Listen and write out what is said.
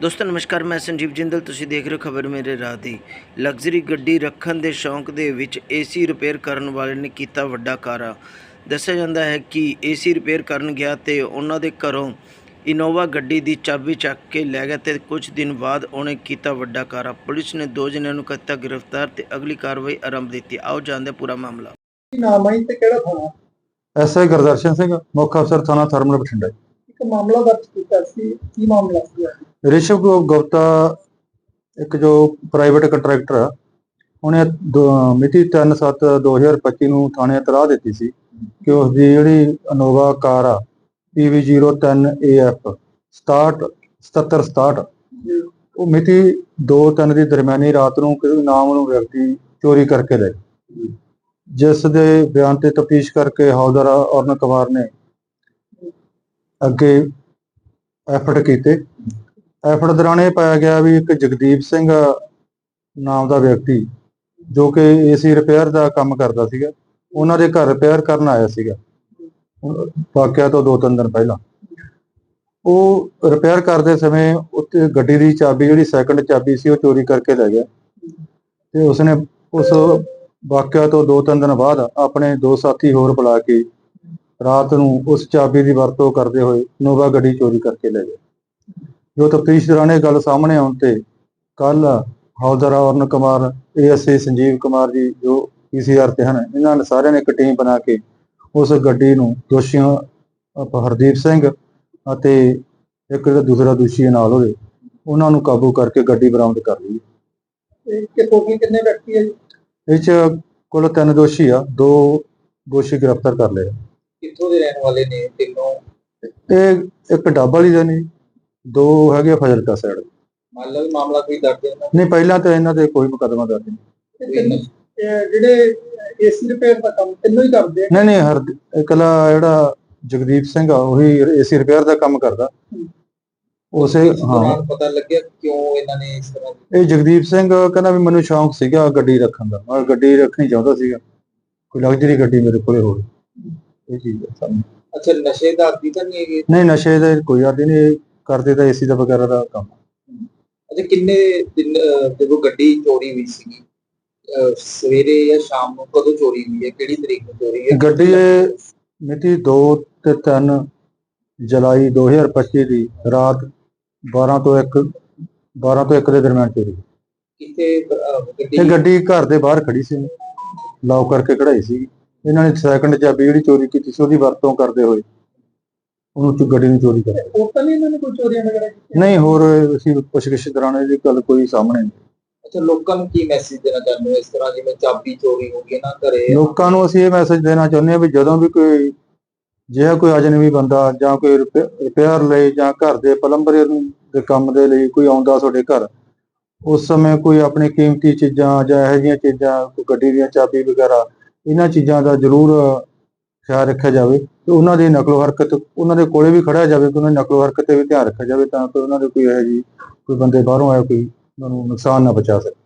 ਦੋਸਤੋ ਨਮਸਕਾਰ ਮੈਂ ਸੰਜੀਵ ਜਿੰਦਲ। ਤੁਸੀਂ ਦੇਖ ਰਹੇ ਹੋ ਖਬਰ ਮੇਰੇ ਰਾਹ ਦੀ। ਲਗਜ਼ਰੀ ਗੱਡੀ ਰੱਖਣ ਦੇ ਸ਼ੌਂਕ ਦੇ ਵਿੱਚ ਏਸੀ ਰਿਪੇਅਰ ਕਰਨ ਵਾਲੇ ਨੇ ਕੀਤਾ ਵੱਡਾ ਕਾਰਾ। ਦੱਸਿਆ ਜਾਂਦਾ ਹੈ ਕਿ ਏਸੀ ਰਿਪੇਅਰ ਕਰਨ ਗਿਆ ਤੇ ਉਹਨਾਂ ਦੇ ਘਰੋਂ ਇਨੋਵਾ ਗੱਡੀ ਦੀ ਚਾਬੀ ਚੱਕ ਕੇ ਲੈ ਗਿਆ ਤੇ ਕੁਝ ਦਿਨ ਬਾਅਦ ਉਹਨੇ ਕੀਤਾ ਵੱਡਾ ਕਾਰਾ। ਪੁਲਿਸ ਨੇ ਦੋ ਜਣਿਆਂ ਨੂੰ ਕੀਤਾ ਗ੍ਰਿਫਤਾਰ ਤੇ ਅਗਲੀ ਕਾਰਵਾਈ ਆਰੰਭ ਦਿੱਤੀ। ਆਓ ਜਾਣਦੇ ਪੂਰਾ ਮਾਮਲਾ। ਨਾਮ ਹੈ ਤੇ ਕਿਹੜਾ ਥਾਣਾ? ਐਸਆਈ ਗੁਰਦਰਸ਼ਨ ਸਿੰਘ ਮੁੱਖ ਅਫਸਰ ਥਾਣਾ ਥਰਮਲ ਬਠਿੰਡਾ ਇੱਕ ਮਾਮਲਾ ਦਰਜ ਕੀਤਾ ਸੀ। ਕੀ ਮਾਮਲਾ ਸੀ ਰਿਸ਼ਵ ਗੁਪਤਾ ਇੱਕ ਜੋ ਪ੍ਰਾਈਵੇਟ ਕੰਟਰੈਕਟਰ ਆ ਉਹਨੇ ਦੋ- ਮਿਤੀ 3/7/2025 ਨੂੰ ਥਾਣੇ ਇਤਲਾਹ ਦਿੱਤੀ ਸੀ ਕਿ ਉਸ ਦੀ ਜਿਹੜੀ ਇਨੋਵਾ ਕਾਰ ਆ PV03AF 67 7767 ਉਹ ਮਿਤੀ 2-3 ਦੀ ਦਰਮਿਆਨੀ ਰਾਤ ਨੂੰ ਕਿਸੇ ਨਾਮ ਨੂੰ ਵਿਅਕਤੀ ਚੋਰੀ ਕਰਕੇ ਲੈ ਗਿਆ। ਜਿਸ ਦੇ ਬਿਆਨ ਤੇ ਤਫਤੀਸ਼ ਕਰਕੇ ਹੌਲਦਾਰ ਅਰੁਣ ਕੁਮਾਰ ਨੇ ਅੱਗੇ ਐਫਰਟ ਕੀਤੇ। ਐਫਰਟ ਦੌਰਾਨ ਇਹ ਪਾਇਆ ਗਿਆ ਵੀ ਇੱਕ ਜਗਦੀਪ ਸਿੰਘ ਨਾਮ ਦਾ ਵਿਅਕਤੀ ਜੋ ਕਿ ਏਸੀ ਰਿਪੇਅਰ ਦਾ ਕੰਮ ਕਰਦਾ ਸੀਗਾ। ਉਹਨਾਂ ਦੇ ਘਰ ਰਿਪੇਅਰ ਕਰਨ ਆਇਆ ਸੀਗਾ। ਵਾਕਿਆ ਤੋਂ ਦੋ ਤਿੰਨ ਦਿਨ ਪਹਿਲਾਂ। ਉਹ ਰਿਪੇਅਰ ਕਰਦੇ ਸਮੇਂ ਉੱਤੇ ਗੱਡੀ ਦੀ ਚਾਬੀ, ਜਿਹੜੀ ਸੈਕੰਡ ਚਾਬੀ ਸੀ, ਉਹ ਚੋਰੀ ਕਰਕੇ ਲੈ ਗਿਆ। ਤੇ ਉਸਨੇ ਉਸ ਵਾਕਿਆ ਤੋਂ ਦੋ ਤਿੰਨ ਦਿਨ ਬਾਅਦ ਆਪਣੇ ਦੋ ਸਾਥੀ ਹੋਰ ਬੁਲਾ ਕੇ ਰਾਤ ਨੂੰ ਉਸ ਚਾਬੀ ਦੀ ਵਰਤੋਂ ਕਰਦੇ ਹੋਏ ਨੋਵਾ ਗੱਡੀ ਚੋਰੀ ਕਰਕੇ ਲੈ ਗਏ। ਜੋ ਤਫਤੀਸ਼ ਦੌਰਾਨ ਇਹ ਗੱਲ ਸਾਹਮਣੇ ਆਉਣ ਤੇ ਕੱਲ ਹੌਲਦਾਰ Arun Kumar A S I Sanjeev Kumar ji ਜੋ ਪੀਸੀਆਰ ਤੇ ਹਨ ਇਹਨਾਂ ਨੇ ਸਾਰਿਆਂ ਨੇ ਇੱਕ ਟੀਮ ਬਣਾ ਕੇ ਉਸ ਗੱਡੀ ਨੂੰ ਦੋਸ਼ੀਆਂ ਹਰਦੀਪ ਸਿੰਘ ਅਤੇ ਇੱਕ ਜਿਹੜਾ ਦੂਸਰਾ ਦੋਸ਼ੀ ਨਾਲ ਉਹਦੇ ਉਹਨਾਂ ਨੂੰ ਕਾਬੂ ਕਰਕੇ ਗੱਡੀ ਬਰਾਮਦ ਕਰ ਲਈ। ਟੋਟਲ ਕਿੰਨੇ ਵਿਅਕਤੀ ਹੈ ਜੀ? ਇਹ ਚ ਕੁੱਲ ਤਿੰਨ ਦੋਸ਼ੀ ਆ ਦੋ ਦੋਸ਼ੀ ਗ੍ਰਿਫਤਾਰ ਕਰ ਲਏ। ਕਿੱਥੋਂ ਦੇ ਰਹਿਣ ਵਾਲੇ ਨੇ ਤਿੰਨੋਂ ਇਹ ਇੱਕ ਡੱਬ ਵਾਲੀ ਦਾ ਨਹੀਂ ਦੋ ਹੈਗੇ ਆ ਫਜ਼ਲਕਾ ਸਾਈਡ ਮੰਨ ਲਓ ਵੀ ਮਾਮਲਾ ਕੋਈ ਦਰਜ ਹੈ ਨਹੀਂ ਪਹਿਲਾਂ ਤਾਂ ਇਹਨਾਂ ਤੇ ਕੋਈ ਮੁਕੱਦਮਾ ਦਰਜ ਨਹੀਂ। ਜਿਹੜੇ ਏਸੀ ਰਿਪੇਅਰ ਦਾ ਕੰਮ ਤਿੰਨੋਂ ਹੀ ਕਰਦੇ ਆ? ਨਹੀਂ ਨਹੀਂ ਹਰ ਇਕਲਾ ਜਿਹੜਾ ਜਗਦੀਪ ਸਿੰਘ ਆ ਉਹੀ ਏਸੀ ਰਿਪੇਅਰ ਦਾ ਕੰਮ ਕਰਦਾ। ਉਸੇ ਹਾਂ। ਪਤਾ ਲੱਗਿਆ ਕਿਉਂ ਇਹਨਾਂ ਨੇ ਇਸ ਤਰ੍ਹਾਂ ਇਹ ਜਗਦੀਪ ਸਿੰਘ ਕਹਿੰਦਾ ਵੀ ਮੈਨੂੰ ਸ਼ੌਂਕ ਸੀਗਾ ਗੱਡੀ ਰੱਖਣ ਦਾ। ਮੈਂ ਗੱਡੀ ਰੱਖਣੀ ਚਾਹੁੰਦਾ ਸੀਗਾ। ਕੋਈ ਲਗਜ਼ਰੀ ਗੱਡੀ ਮੇਰੇ ਕੋਲੇ ਹੋਵੇ। ਇਹ ਚੀਜ਼ ਹੈ ਸਾਨੂੰ। ਅੱਛਾ ਨਸ਼ੇ ਦਾ ਆਦੀ ਤਾਂ ਨਹੀਂ ਹੈਗੇ? ਨਹੀਂ ਨਸ਼ੇ ਦਾ ਕੋਈ ਆਦੀ ਨਹੀਂ ਇਹ ਕਰਦੇ ਤਾਂ ਏਸੀ ਦਾ ਵਗੈਰਾ ਦਾ ਕੰਮ। ਅੱਛਾ ਕਿੰਨੇ ਦਿਨ ਜਦੋਂ ਗੱਡੀ ਚੋਰੀ ਹੋਈ ਸੀਗੀ ਸਵੇਰੇ ਜਾਂ ਸ਼ਾਮ ਨੂੰ ਕਦੋਂ ਚੋਰੀ ਹੋਈ ਹੈ? ਕਿਹੜੀ ਤਰੀਕ ਨੂੰ ਚੋਰੀ ਹੈ? ਗੱਡੀ ਮਿਤੀ 2 ਤੇ 3 ਜੁਲਾਈ 2025 ਦੀ ਰਾਤ 12 ਤੋਂ 1 12 ਤੋਂ 1 ਦੇ ਦਰਮਿਆਨ ਚੋਰੀ ਅਹ, ਗੱਡੀ? ਇਹ ਗੱਡੀ ਘਰ ਦੇ ਬਾਹਰ ਖੜੀ ਸੀ। ਲੌਕ ਕਰਕੇ ਕਢਾਈ ਸੀ ਇਹਨਾਂ ਨੇ ਸੈਕੰਡ ਚਾਬੀ ਜਿਹੜੀ ਚੋਰੀ ਕੀਤੀ ਸੀ ਉਹਦੀ ਵਰਤੋਂ ਕਰਦੇ ਹੋਏ। ਉਹਨੂੰ ਚ ਗੱਡੀ ਨੂੰ ਚੋਰੀ ਕਰ ਲਿਆ। ਉਹ ਤਾਂ ਨਹੀਂ ਇਹਨਾਂ ਨੇ ਕੋਈ ਚੋਰੀਆਂ ਵਗੈਰਾ ਕੀਤੀਆਂ? ਨਹੀਂ ਹੋਰ ਅਸੀਂ ਪੁੱਛਗਿੱਛ ਦੌਰਾਨ ਇਹਦੀ ਗੱਲ ਕੋਈ ਸਾਹਮਣੇ ਨਹੀਂ। ਅੱਛਾ ਲੋਕਾਂ ਨੂੰ ਕੀ ਮੈਸੇਜ ਦੇਣਾ ਚਾਹੁੰਦੇ ਹੋ ਇਸ ਤਰ੍ਹਾਂ ਜਿਵੇਂ ਚਾਬੀ ਚੋਰੀ ਹੋ ਗਈ ਨਾ ਘਰੇ? ਲੋਕਾਂ ਨੂੰ ਅਸੀਂ ਇਹ ਮੈਸੇਜ ਦੇਣਾ ਚਾਹੁੰਦੇ ਹਾਂ ਵੀ ਜਦੋਂ ਵੀ ਕੋਈ ਜਿਹੜਾ ਕੋਈ ਅਜਨਬੀ ਬੰਦਾ ਜਾਂ ਕੋਈ ਰਿਪੇਅਰ ਲਈ ਜਾਂ ਘਰ ਦੇ ਪਲੰਬਰ ਦੇ ਕੰਮ ਦੇ ਲਈ ਕੋਈ ਆਉਂਦਾ ਤੁਹਾਡੇ ਘਰ ਉਸ ਸਮੇਂ ਕੋਈ ਆਪਣੀ ਕੀਮਤੀ ਚੀਜ਼ਾਂ ਜਾਂ ਇਹੋ ਜਿਹੀਆਂ ਚੀਜ਼ਾਂ ਕੋਈ ਗੱਡੀ ਦੀਆਂ ਚਾਬੀ ਵਗੈਰਾ ਇਹਨਾਂ ਚੀਜ਼ਾਂ ਦਾ ਜ਼ਰੂਰ ਖਿਆਲ ਰੱਖਿਆ ਜਾਵੇ ਤੇ ਉਹਨਾਂ ਦੀ ਨਕਲੋ ਹਰਕਤ, ਉਹਨਾਂ ਦੇ ਕੋਲੇ ਵੀ ਖੜਿਆ ਜਾਵੇ ਕਿ ਉਹਨਾਂ ਦੀ ਨਕਲੋ ਹਰਕਤ ਤੇ ਵੀ ਧਿਆਨ ਰੱਖਿਆ ਜਾਵੇ ਤਾਂ ਕਿ ਉਹਨਾਂ ਦੇ ਕੋਈ ਇਹੋ ਜਿਹੀ ਕੋਈ ਬੰਦੇ ਬਾਹਰੋਂ ਆਏ, ਕੋਈ ਉਹਨਾਂ ਨੂੰ ਨੁਕਸਾਨ ਨਾ ਪਹੁੰਚਾ ਸਕੇ।